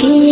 কে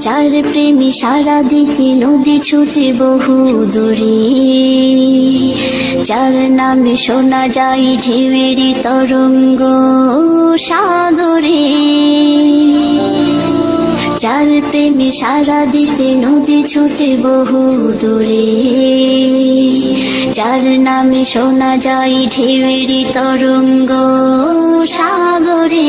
চার প্রেমী সারা দিতে নদী ছুটে বহু দূরে। যার নামে শোনা যায় ঢেউয়েরই তরঙ্গ সাগরে। যার প্রেমে সারা দিতে নদী ছুটে বহু দূরে। যার নামে শোনা যায় ঢেউয়েরই তরঙ্গ সাগরে।